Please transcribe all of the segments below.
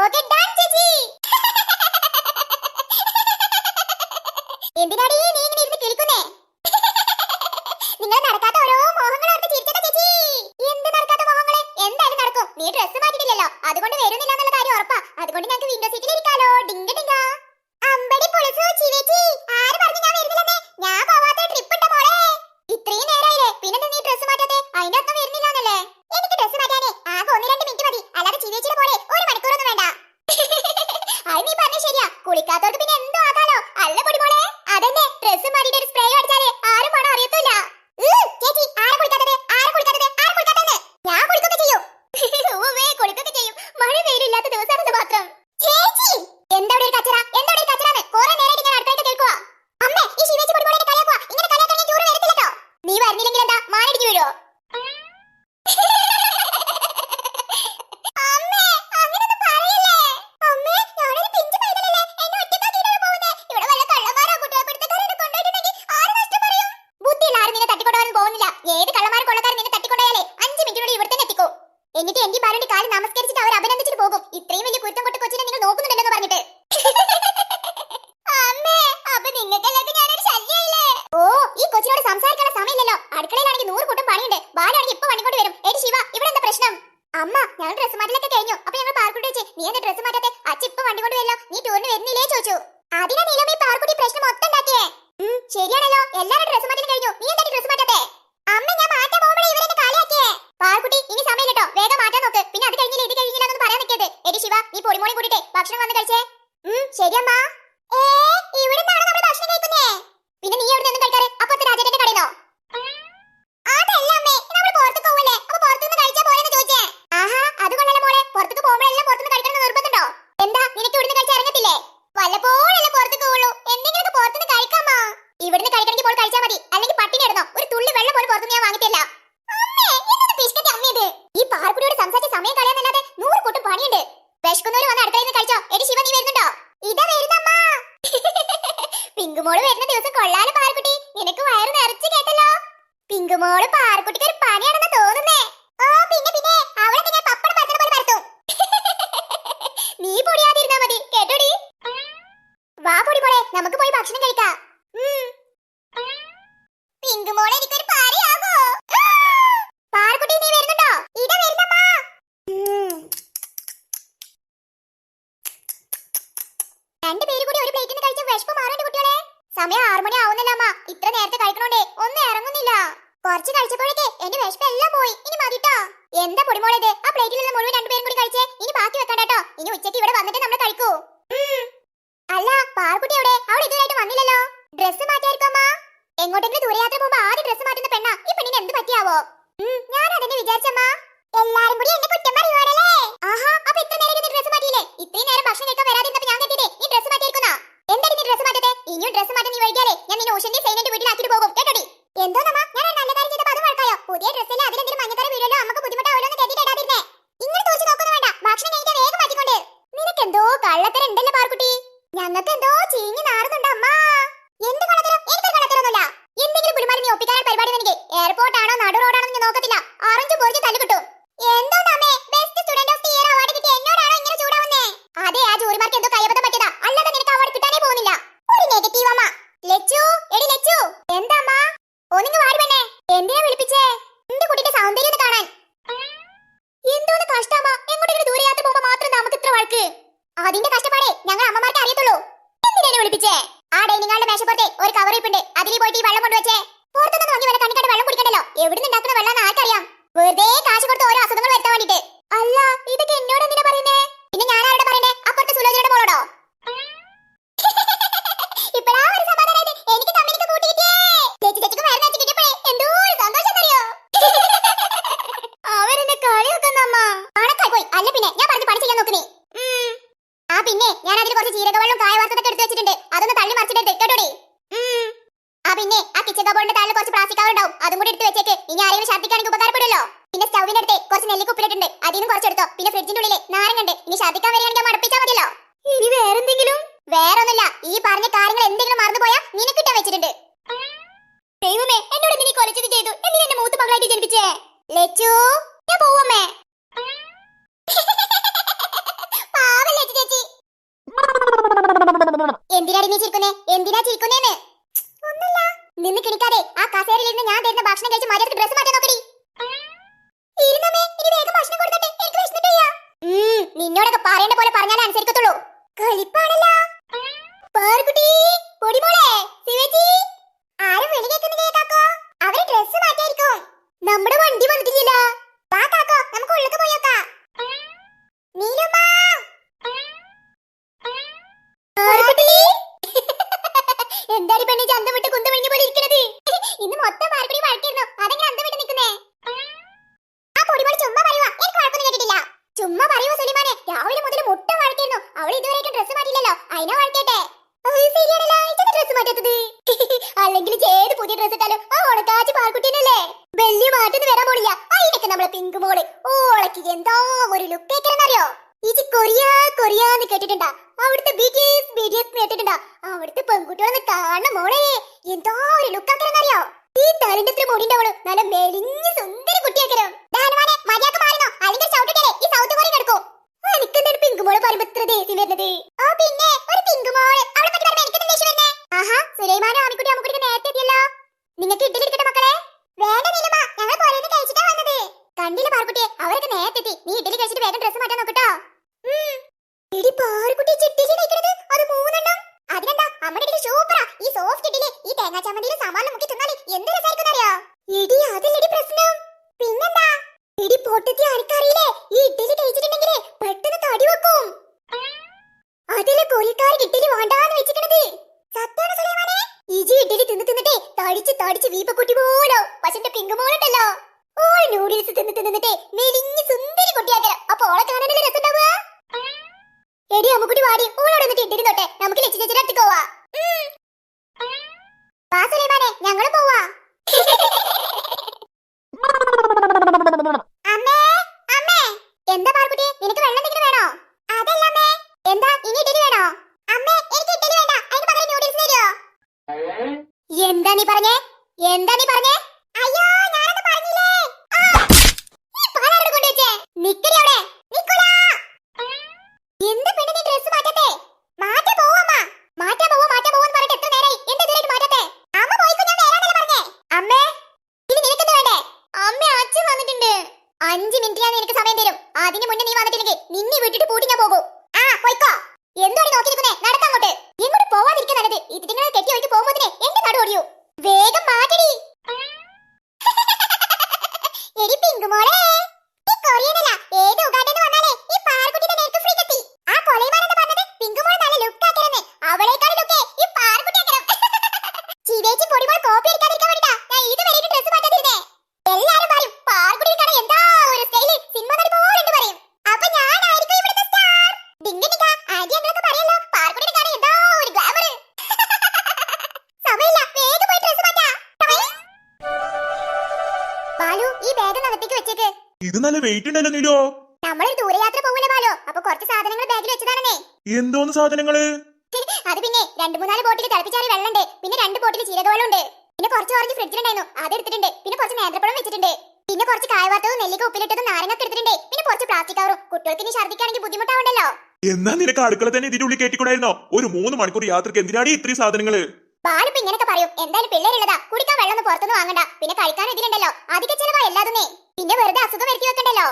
ಹೋಗಿದ್ದ അമ്മ ഞങ്ങൾ ഡ്രസ് മാറ്റലൊക്കെ കഴിഞ്ഞു. അപ്പൊ ഞങ്ങൾ പാർക്കുട്ടി വെച്ച് നീ എന്താ ഡ്രസ് മാറ്റാത്തെ? അച്ഛൻ ഇപ്പൊ വണ്ടി കൊണ്ട് വരില്ല. നീ ടൂറിന് വരുന്നില്ലേ ചോദിച്ചു. അതിനാ നീലമ്മ ഈ പാർക്കുട്ടി പ്രശ്നം മൊത്തം ഉണ്ടാക്കിയേ ഉം, ശരിയാണല്ലോ എല്ലാവരും ഡ്രസ് മാറ്റൽ കഴിഞ്ഞു നീ എന്താ ഡ്രസ് മാറ്റാത്തെ അമ്മ ഞാൻ മാറ്റാൻ പോകുമ്പോഴേ ഇവരെന്നെ കളിയാക്കിയേ പാർക്കുട്ടി ഇനി സമയമില്ലട്ടോ വേഗം മാറ്റാൻ നോക്ക് പിന്നെ അത് കഴിഞ്ഞില്ല ഇത് കഴിഞ്ഞില്ല എന്നൊന്നും പറയാൻ നിൽക്കരുത് എടി ശിവ നീ പൊടിമോളി കൂട്ടിട്ടെ ഭക്ഷണം വന്ന് കഴിച്ചേ ഉം, ശരിയമ്മ ഏ ഇവിടെ നിന്നാണ് നമ്മൾ ഭക്ഷണം കഴിക്കുന്നേ പിന്നെ നീ എവിടെ നിന്ന് കഴിക്കാറ് അപ്പുറത്തെ രാജേട്ടന്റെ കടയിലോ അതല്ല അമ്മേ നമ്മൾ പുറത്തേക്ക് പോവല്ലേ അപ്പൊ പുറത്തുനിന്ന് കഴിച്ചാ പോരെന്ന് ചോദിച്ചേ ആഹാ അത് കൊണ്ടല്ല മോളെ പുറത്തേക്ക് പോകുമ്പോഴെല്ലാം പുറത്തുനിന്ന് കഴിക്കണം നിർബന്ധമുണ്ടോ എന്താ നിനക്ക് ഇവിടുന്ന് കഴിച്ച് ഇറങ്ങത്തില്ലേ വല്ലപ്പോഴല്ലേ പുറത്തേക്ക് പോവുള്ളൂ എന്തെങ്കിലുമൊക്കെ പുറത്തുനിന്ന് കഴിക്കാമോ ഇവിടുന്ന് കഴിക്കണമെങ്കിൽ പോൾ കഴിച്ചാൽ മതി. അല്ലെങ്കിൽ പട്ടിണി ഇടുന്നോ ഒരു തുള്ളി വെള്ളം പോലും പുറത്തുനിന്ന് ഞാൻ വാങ്ങിട്ടില്ല അമ്മേ എന്തൊരു പിശുക്കത്തി അമ്മയത് ഈ പാർക്കുടിയോട് സംസാരിച്ച സമയം കളയാന്നല്ലാതെ നൂറ് കൂട്ടം പണിയുണ്ട് വിശക്കുന്നവര് വന്ന് അടുക്കളയിൽ നിന്ന് കഴിച്ചോ എടി ശിവ നീ വരുന്നുണ്ടോ ഇതാ വരുന്നമ്മ പിങ്കുമോൾ വരുന്ന ദിവസം കൊള്ളാലും പാർക്കുട്ടി നിനക്ക് വയറ് നിറച്ച് കേട്ടല്ലോ പിങ്കുമോൾ പാർക്കുട്ടിക്ക് ഒരു പണിയാണെന്ന് തോന്നുന്നേ ഓ പിന്നെ പിന്നെ അവളെ ഞാൻ പപ്പടം പരത്തുന്ന പോലെ പരത്തും നീ പൊടിയാതിരുന്നാ മതി കേട്ടോടി വാ പൊടി മോളെ നമുക്ക് പോയി ഭക്ഷണം കഴിക്കാം ഉം. പിങ്കുമോളെ എനിക്കൊരു പാരയാകോ പാർക്കുട്ടി നീ വരുന്നുണ്ടോ ഇതാ വരുന്നമ്മ ഉം. രണ്ടുപേരും കൂടി ഒരു പ്ലേറ്റിന് കഴിച്ച വിശപ്പ് മാറുണ്ട് കുട്ടികളെ. സമയം ആറു മണി ആവുന്നില്ല അമ്മ. ഇത്ര നേരത്തെ കഴിക്കണോണ്ടേ ഒന്നും ഇറങ്ങുന്നില്ല. കുറച്ച് കഴിച്ചപ്പോഴേക്ക് എന്റെ വിശപ്പ് എല്ലാം പോയി. ഇനി മതിട്ടോ എന്താ പൊടിമോളേത്? ആ പ്ലേറ്റിലുള്ള മുഴുവൻ രണ്ടുപേരും കൂടി കഴിച്ചേ. ഇനി ബാക്കി വെക്കണ്ട കേട്ടോ ഇനി ഉച്ചയ്ക്ക് ഇവിടെ വന്നിട്ട് നമ്മൾ കഴിക്കൂ. അല്ല പാർക്കുട്ടി എവിടെ? അവൾ ഇതുവരായിട്ട് വന്നില്ലല്ലോ. ഡ്രസ്സ് മാറ്റിയായിരിക്കും അമ്മ? എങ്ങോട്ടെങ്കിലും ദൂരയാത്ര പോകുമ്പോ ആദ്യം ഡ്രസ്സ് മാറ്റുന്ന പെണ്ണ. ഈ പെണ്ണിന് എന്ത് പറ്റിയാവോ? ഞാൻ അതന്നെ വിചാരിച്ചമ്മ എല്ലാരും കൂടി എന്നെ കുറ്റം പറയുവാണല്ലേ? ആഹാ അപ്പൊ ഇത്ര നേരം ഡ്രസ്സ് മാറ്റിയില്ലേ? ഇത്രയും നേരം ഭക്ഷണം കഴിക്കാൻ വരാതിരുന്നപ്പോ ഞാൻ കരുതിയതേ ഡ്രസ്സ് മാറ്റത്തെ? ഇനിയും ഡ്രസ്സ് നീ ഞാൻ നിന്നെ പോകും. ഞാൻ നല്ല കാര്യം ചെയ്തപ്പോൾ വഴക്കായോ? പുതിയ വേഗം പാർക്കുട്ടി ഞങ്ങൾക്ക് എന്തോ ചീഞ്ഞു നാറുന്നുണ്ട് അമ്മ എന്ത് കള്ളത്തരം എനിക്കൊരു കള്ളത്തരമൊന്നുമില്ല എന്തെങ്കിലും കുരുമാലി നീ ഒപ്പിക്കാൻ പരിപാടി എനിക്ക് എയർപോർട്ട് ആണോ നടു റോഡാണോ ഞാൻ നോക്കത്തില്ല ആറഞ്ച് പോയിച്ച് തല്ലു കിട്ടും എന്തോ നമ്മേ best student of the year award കിട്ടിയ എന്നോടാണോ ഇങ്ങനെ ചൂടാവുന്നേ അതെ ആ ജോലിമാർക്ക് എന്തോ കൈയബദ്ധം പറ്റിയതാ അല്ലാതെ നിനക്ക് അവാർഡ് കിട്ടാനേ പോകുന്നില്ല ഒരു നെഗറ്റീവ് അമ്മ ലച്ചു എടി ലച്ചു എന്താ അമ്മ ഒന്നിങ്ങ് വാടി പെണ്ണേ എന്തിനാ വിളിപ്പിച്ചേ നിന്റെ കുട്ടിയുടെ സൗന്ദര്യം ഒന്ന് കാണാൻ എന്തോന്ന് കഷ്ടമ്മ എങ്ങോട്ടെങ്കിലും ദൂരെ യാത്ര പോകുമ്പോ മാത്രം ഇത്ര അതിന്റെ കഷ്ടപ്പാടേ ഞങ്ങൾ അമ്മമാർക്ക് അറിയത്തുള്ളൂ. എന്തിനാണ് വിളിപ്പിച്ചേ? ആ ഡൈനിങ് ഹാളിന്റെ മേശപ്പുറത്തെ ഒരു കവർ ഇപ്പുണ്ട് അതിൽ പോയിട്ട് ഈ വെള്ളം കൊണ്ടുവച്ചേ. പുറത്തുനിന്ന് നോക്കി വല്ല കണ്ണിക്കട്ട് വെള്ളം കുടിക്കണ്ടല്ലോ? എവിടുന്ന് ഉണ്ടാക്കുന്ന വെള്ളം ആർക്കറിയാം വെറുതെ കാശ് കൊടുത്ത് ഓരോ അസുഖങ്ങൾ വരുത്താൻ വേണ്ടിട്ട് അല്ല ഇതൊക്കെ എന്നോട് എന്തിനാ പറയുന്നേ പിന്നെ ഞാൻ ആരോട് പറയണ്ടേ അപ്പുറത്തെ സുലോചനയുടെ മോളോടോ ഇപ്പഴാ ഒരു സമാധാനായത് എനിക്ക് കമ്പനിക്ക് കൂട്ടിയിട്ടേ ചേച്ചി ചേച്ചിക്ക് മരുന്ന് വെച്ച് കിട്ടിയപ്പോഴേ എന്തോ ഒരു സന്തോഷം അറിയോ അവരെന്നെ കളിയാക്കുന്നമ്മ ആണക്കായി പോയി അല്ല പിന്നെ ഞാൻ പറഞ്ഞ് പണി ചെയ്യാൻ നോക്കുന്നേ ആ പിന്നെ ഞാൻ അതിൽ കുറച്ച് ജീരകവെള്ളം കായ വാർത്തതൊക്കെ എടുത്തു വെച്ചിട്ടുണ്ട്. അതൊന്ന് തള്ളി മറിച്ചിട്ടുണ്ട് കേട്ടോടി ആ പിന്നെ ആ കിച്ചൺ കബോർഡിന്റെ താഴെ കുറച്ച് പ്ലാസ്റ്റിക് കവർ ഉണ്ടാവും. അതും കൂടി എടുത്ത് വെച്ചേക്ക്. ഇനി ആരെങ്കിലും ഛർദ്ദിക്കാണെങ്കിൽ ഉപകാരപ്പെടുമല്ലോ. പിന്നെ സ്റ്റൗവിന്റെ അടുത്ത് കുറച്ച് നെല്ലിക്ക് ഉപ്പിലിട്ടുണ്ട്. അതിൽ നിന്ന് കുറച്ചെടുത്തോ പിന്നെ ഫ്രിഡ്ജിന്റെ ഉള്ളിൽ നാരങ്ങണ്ട് ഇനി ഛർദ്ദിക്കാൻ വരികയാണെങ്കിൽ മടപ്പിച്ചാൽ മതിയല്ലോ. ഇനി വേറെന്തെങ്കിലും? വേറൊന്നുമില്ല. ഈ പറഞ്ഞ കാര്യങ്ങൾ എന്തെങ്കിലും മറന്നുപോയാൽ നിനക്കിട്ടാൻ വെച്ചിട്ടുണ്ട്. ദൈവമേ എന്നോട് നീ കൊലച്ചത് ചെയ്തു? എന്തിനാ എന്നെ മൂത്ത് മകളായിട്ട് ജനിപ്പിച്ചേ? ലച്ചു ഞാൻ പോവമ്മേ പാവം ലച്ചു ചേച്ചി എന്തിനാടി ചിരിക്കുന്നേ? എന്തിനാ ചിരിക്കുന്നേന്ന്? ഒന്നുമില്ല. നിന്ന് കിണിക്കാതെ ആ കസേരയിലിരുന്ന് ഞാൻ തരുന്ന ഭക്ഷണം കഴിച്ച് മര്യാദയ്ക്ക് ഡ്രസ്സ് മാറ്റാൻ നോക്കടി. ഇരുന്നമ്മേ ഇനി വേഗം ഭക്ഷണം കൊടുത്തിട്ട് എനിക്ക് വിശന്നിട്ട് വയ്യ. ഉം, നിന്നോടൊക്കെ പറയേണ്ട പോലെ പറഞ്ഞാലേ അനുസരിക്കത്തുള്ളൂ. കളിപ്പാണല്ലോ പാറുക്കുട്ടി പൊടിമോളെ ശിവജി ആരും വിളി കേൾക്കുന്നില്ലേ കാക്കോ അവർ ഡ്രസ് മാറ്റായിരിക്കും നമ്മുടെ വണ്ടി വന്നിട്ടില്ല വാ കാക്കോ നമുക്ക് ഉള്ളിക്ക് പോയോക്കാം നീലുമ്മ പാറുക്കുട്ടി എന്താടി പെണ്ണെ ചന്തം വിട്ട് കുന്തം വിളിഞ്ഞ പോലെ ഇരിക്കണത് ഇന്ന് മൊത്തം പാറുക്കുടി വഴക്കായിരുന്നു അതെങ്ങനെ അന്തം വിട്ട് നിൽക്കുന്നേ? ആ പൊടിമോൾ ചുമ്മാ പറയുവാ. എനിക്ക് കുഴപ്പമൊന്നും കേട്ടിട്ടില്ല. ചുമ്മാ പറയുവോ സുലിമാനെ. രാവിലെ മുതൽ മുട്ട വഴക്കായിരുന്നു അവൾ ഇതുവരെയായിട്ടും ഡ്രസ്സ് മാറ്റില്ലല്ലോ അതിനെ വഴക്കട്ടെ. ശരിയാണല്ലോ ഇച്ചന്റെ ഡ്രസ് മാറ്റാത്തത്? അല്ലെങ്കിൽ ഏത് പുതിയ ഡ്രസ് ഇട്ടാലും ആ ഉണക്കാച്ചി പാൽക്കുട്ടിയല്ലേ വലിയ മാറ്റം വരാൻ പോണില്ല. അതിനൊക്കെ നമ്മളെ പിങ്ക് മോൾ. ഓളക്ക് എന്താ ഒരു ലുക്ക് അറിയോ ഇത് കൊറിയ കൊറിയാന്ന് കേട്ടിട്ടുണ്ടാ. അവിടുത്തെ B T S B T S കേട്ടിട്ടുണ്ടാ അവിടുത്തെ പെൺകുട്ടികളൊന്ന് കാണണം മോളെ. എന്തോ ഒരു അറിയോ ഈ തലിന്റെ ഇത്ര മുടി ഉണ്ടാവുള്ളൂ നല്ല മെലിഞ്ഞ സുന്ദരി കുട്ടിയാക്കലോ അല്ലെങ്കിൽ ചവിട്ടിട്ടേ ഈ സൗത്ത് കൊറിയ കിടക്കും. എനിക്കെന്താണ് പിങ്ക് മോൾ പറയുമ്പോ ഇത്ര ദേഷ്യം വരുന്നത്? ഓ പിന്നെ ഒരു പിങ്ക് മോൾ അവളെ പറ്റി പറയുമ്പോ എനിക്കെന്താ ദേഷ്യം വരുന്നേ ആഹാ സുലൈമാനും ആമിക്കുട്ടി അമ്മുക്കുട്ടിക്ക് നേരത്തെ എത്തിയല്ലോ നിങ്ങൾക്ക് ഇഡ്ഡലി ഇരിക്കട്ടെ മക്കളെ വേണ്ട നീലമ്മ ഞങ്ങൾ പോരെന്ന് കഴിച്ചിട്ടാ വന്നത് കണ്ടില്ല പാർക്കുട്ടിയെ അവരൊക്കെ നേരത്തെ എത്തി നീ ഇഡ്ഡലി കഴിച്ചിട്ട് വേഗം ഡ്രസ്സ് മാറ്റാൻ നോക്കട്ടോ ഉം. എടി പാർക്കുട്ടി ചിട്ടിലി കഴിക്കണത് അത് മൂന്നെണ്ണം അതിനെന്താ അമ്മയുടെ ഇഡ്ഡലി സൂപ്പറാ ഈ സോഫ്റ്റ് ഇഡ്ഡലി ചമ്മന്തിയിൽ സാമാനം മുക്കി തിന്നാലേ എന്ത് രസമായിരിക്കും അറിയോ എടി അതല്ലടി പ്രശ്നം. പിന്നെന്താ? എടി പൊട്ടത്തി ആർക്കറിയില്ലേ? ഈ ഇഡ്ഡലി കഴിച്ചിട്ടുണ്ടെങ്കിലേ പെട്ടെന്ന് തടി വെക്കും. അതിലെ കൊലിക്കാർ ഇഡ്ഡലി വേണ്ടാന്ന് വെച്ചിക്കണത് സത്യാണ് സുലൈമാനെ? ഇജി ഇഡ്ഡലി തിന്ന് തിന്നിട്ടേ തടിച്ച് തടിച്ച് വീപ്പക്കുട്ടി പോലോ. പശന്റെ പിങ്ക് മോളുണ്ടല്ലോ ഓൾ നൂഡിൽസ് തിന്ന് തിന്നിട്ടേ മെലിഞ്ഞ് സുന്ദരി കുട്ടിയാക്കല. അപ്പൊ ഓളെ കാണാനല്ലേ രസമുണ്ടാവുക? എടി അമ്മുക്കുട്ടി വാടി. ഓളോട് എന്നിട്ട് ഇഡ്ഡലി തൊട്ടെ. നമുക്ക് ലക്ഷ്യ ചേച്ചിയുടെ അടുത്തേക്ക് പോവാ. വാ സുലൈമാനെ ഞങ്ങളും പോവാ. അമ്മേ അമ്മേ എന്താ പാർക്കുട്ടി നിനക്ക് വെള്ളം എന്തെങ്കിലും വേണോ? അതല്ല അമ്മേ എന്താ ഇനി ഇഡലി വേണോ? അമ്മേ എനിക്ക് ഇഡലി വേണ്ട അതിന് പകരം നൂഡിൽസ് തരുമോ എന്താ നീ പറഞ്ഞേ? എന്താ നീ പറഞ്ഞേ അയ്യോ ഞാനത് പറഞ്ഞില്ലേ ആ! ഈ പാൽ അവിടെ കൊണ്ടുവച്ചേ നിക്കടി അവിടെ നിക്കൂല എന്ത് പെണ്ണ് നീ ഡ്രസ് മാറ്റത്തെ മാറ്റാ പോവമ്മ മാറ്റാ പോവോ മാറ്റാ പോവോ എന്ന് പറഞ്ഞിട്ട് എത്ര നേരായി എന്താ ഇതിലേക്ക് മാറ്റത്തെ അമ്മ പോയിക്കോ ഞാൻ വരാനല്ലേ പറഞ്ഞേ അമ്മേ ഇനി നിനക്കെന്ത് വേണ്ടേ അമ്മ അച്ഛൻ വന്നിട്ടുണ്ട് അഞ്ച് മിനിറ്റ് ഞാൻ നിനക്ക് സമയം തരും. അതിന് മുന്നേ നീ വന്നിട്ടില്ലെങ്കിൽ നിന്നെ വിട്ടിട്ട് പൂട്ടി ഞാൻ പോകും. ആ പോയിക്കോ. എന്താണ് നോക്കി നിൽക്കുന്നേ നടക്കങ്ങോട്ട് എങ്ങോട്ട് പോവാതിരിക്കാൻ നല്ലത്. ഇതിങ്ങനെ കെട്ടി ഒഴിച്ച് പോകുമ്പോതിനെ എന്റെ നടു ഓടിയോ. വേഗം മാറ്റടി. എടി പിങ്കുമോളെ ഈ കൊറിയനല്ല. ഏത് ഉഗാണ്ടെന്ന് വെച്ചേക്ക്. ഇത് നല്ല വെയിറ്റ് ഉണ്ടല്ലോ നീലോ നമ്മളൊരു ദൂരയാത്ര പോകൂലേ ബാലോ? അപ്പൊ കുറച്ച് സാധനങ്ങൾ ബാഗിൽ വെച്ചതാണെന്നേ. എന്തോന്ന് സാധനങ്ങൾ? അത് പിന്നെ രണ്ട് മൂന്നാൽ ബോട്ടിൽ തിളപ്പിച്ചാറിയ വെള്ളമുണ്ട് പിന്നെ രണ്ട് ബോട്ടിൽ ജീരകവെള്ളമുണ്ട്. പിന്നെ കുറച്ച് ഓറഞ്ച് ഫ്രിഡ്ജിലുണ്ടായിരുന്നു. അത് എടുത്തിട്ടുണ്ട്. പിന്നെ കുറച്ച് നേന്ത്രപ്പഴം വെച്ചിട്ടുണ്ട്. പിന്നെ കുറച്ച് കായവാത്തവും നെല്ലിക്ക ഉപ്പിലിട്ടതും നാരങ്ങ എടുത്തിട്ടുണ്ട്. പിന്നെ കുറച്ച് പ്ലാസ്റ്റിക് കവറും. കുട്ടികൾക്ക് ഇനി ഛർദ്ദിക്കാണെങ്കിൽ ബുദ്ധിമുട്ടാവണ്ടല്ലോ. എന്നാ നിനക്ക് അടുക്കള തന്നെ ഇതിന്റെ ഉള്ളിൽ കയറ്റിക്കൂടായിരുന്നോ? ഒരു മൂന്ന് മണിക്കൂർ യാത്രയ്ക്ക് എന്തിനാടി ഇത്രയും സാധനങ്ങൾ? ബാലിപ്പോ ഇങ്ങനൊക്കെ പറയും. എന്തായാലും പിള്ളേരുള്ളതാ. കുടിക്കാൻ വെള്ളം പുറത്തുനിന്ന് വാങ്ങണ്ട. പിന്നെ കഴിക്കാൻ ഇതിലുണ്ടല്ലോ. അധിക ചെലവാ എല്ലാതുന്നേ പിന്നെ വെറുതെ അസുഖം വരുത്തി വെക്കണ്ടല്ലോ.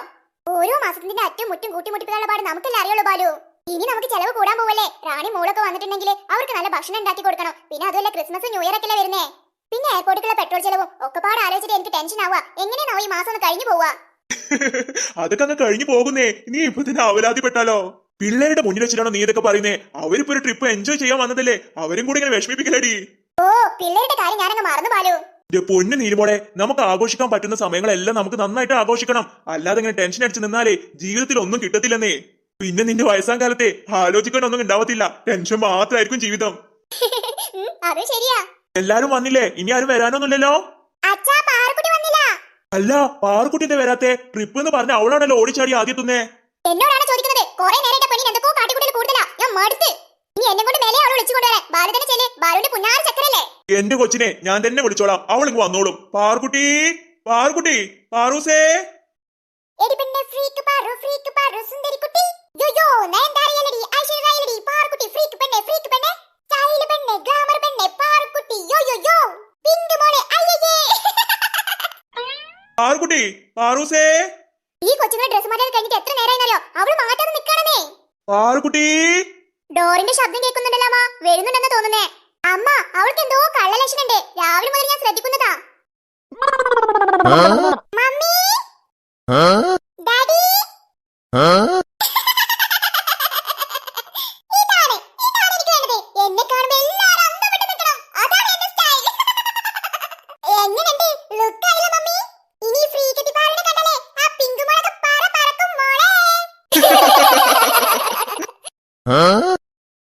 ഓരോ മാസത്തിന്റെ അറ്റും മുറ്റും കൂട്ടിമുട്ടിപ്പിക്കാനുള്ള പാട് നമുക്കല്ലേ അറിയുള്ളൂ ബാലു. ഇനി നമുക്ക് ചെലവ് കൂടാൻ പോവല്ലേ? റാണി മോളൊക്കെ വന്നിട്ടുണ്ടെങ്കിൽ അവർക്ക് നല്ല ഭക്ഷണം ഉണ്ടാക്കി കൊടുക്കണം. പിന്നെ അതുമല്ല ക്രിസ്മസ് ന്യൂ ഇയർ ഒക്കെ വരുന്നേ? പിന്നെ എയർപോർട്ടിലുള്ള പെട്രോൾ ചെലവും പാട് ആലോചിച്ചിട്ട് എനിക്ക് ടെൻഷൻ ആവുക. എങ്ങനെയാണോ ഈ മാസം ഒന്ന് കഴിഞ്ഞു പോവാ അതൊക്കെ അങ്ങ് കഴിഞ്ഞു പോകുന്നേ. നീ ഇപ്പൊ തന്നെ അവലാതിപ്പെട്ടാലോ പിള്ളേരുടെ മുന്നിൽ വെച്ചിട്ടാണ് നീ ഇതൊക്കെ പറയുന്നേ? അവരിപ്പോ ഒരു ട്രിപ്പ് എൻജോയ് ചെയ്യാൻ വന്നതല്ലേ? അവരും കൂടി ഇങ്ങനെ വിഷമിപ്പിക്കലടി. ഓ പിള്ളേരുടെ കാര്യം ഞാനങ്ങ് മറന്നു പൊന്ന് നീരുമോളെ നമുക്ക് ആഘോഷിക്കാൻ പറ്റുന്ന സമയങ്ങളെല്ലാം നമുക്ക് നന്നായിട്ട് ആഘോഷിക്കണം. അല്ലാതെ ഇങ്ങനെ ടെൻഷൻ അടിച്ച് നിന്നാലേ ജീവിതത്തിൽ ഒന്നും കിട്ടത്തില്ലെന്നേ. പിന്നെ നിന്റെ വയസ്സാം കാലത്തെ ആലോചിക്കാനൊന്നും ഉണ്ടാവത്തില്ല. ടെൻഷൻ മാത്രമായിരിക്കും ജീവിതം. അത് ശരിയാ. എല്ലാരും വന്നില്ലേ? ഇനി ആരും വരാനൊന്നുമില്ലല്ലോ? അല്ല പാറുക്കുട്ടിന്റെ വരാത്തെ? ട്രിപ്പ് എന്ന് പറഞ്ഞ അവളാണല്ലോ ഓടിച്ചാടി ആദ്യത്തുന്നേ. എന്നോടാണ് ചോദിക്കുന്നത് കുറെ നേരം എന്റെ പെണ്ണിന് എന്തൊക്കെ കാട്ടിക്കൂട്ടൽ കൂടുതലാ. ഞാൻ മടുത്ത്. ഇനി എന്നെ കൊണ്ട് മേലെ അവൾ വിളിച്ചു കൊണ്ടുവരാൻ ബാലു തന്നെ ചെല്ലേ. ബാലുവിന്റെ പുന്നാര ചക്കരല്ലേ? എന്റെ കൊച്ചിനെ ഞാൻ തന്നെ വിളിച്ചോളാം. അവൾ ഇങ്ങ് വന്നോളും. പാർക്കുട്ടി പാർക്കുട്ടി പാറൂസേ. എടി പിന്നെ ഫ്രീക്ക് പാറു ഫ്രീക്ക് പാറു സുന്ദരി കുട്ടി. യോ യോ നയൻതാരയല്ലടി ഐശ്വര്യരായല്ലടി. പാറുകുട്ടി ഫ്രീക്ക് പെണ്ണെ ഫ്രീക്ക് പെണ്ണെ. സ്റ്റൈൽ പെണ്ണെ ഗ്ലാമർ പെണ്ണെ പാറുകുട്ടി യോ യോ യോ. പിങ്ക് മോളെ അയ്യേ പാറുകുട്ടി പാറൂസേ. ഈ കൊച്ചുങ്ങളെ ഡ്രസ് മാറ്റാൻ കഴിഞ്ഞിട്ട് എത്ര നേരമായിരുന്നല്ലോ അവൾ മാറ്റാതെ നിൽക്കണമേ പാറുകുട്ടി ഡോറിന്റെ ശബ്ദം കേൾക്കുന്നുണ്ടല്ലോ അമ്മ. വരുന്നുണ്ടെന്ന് തോന്നുന്നേ. അമ്മ അവൾക്ക് എന്തോ കള്ളലക്ഷണുണ്ട്. രാവിലെ മുതൽ ഞാൻ ശ്രദ്ധിക്കുന്നതാ. മമ്മി?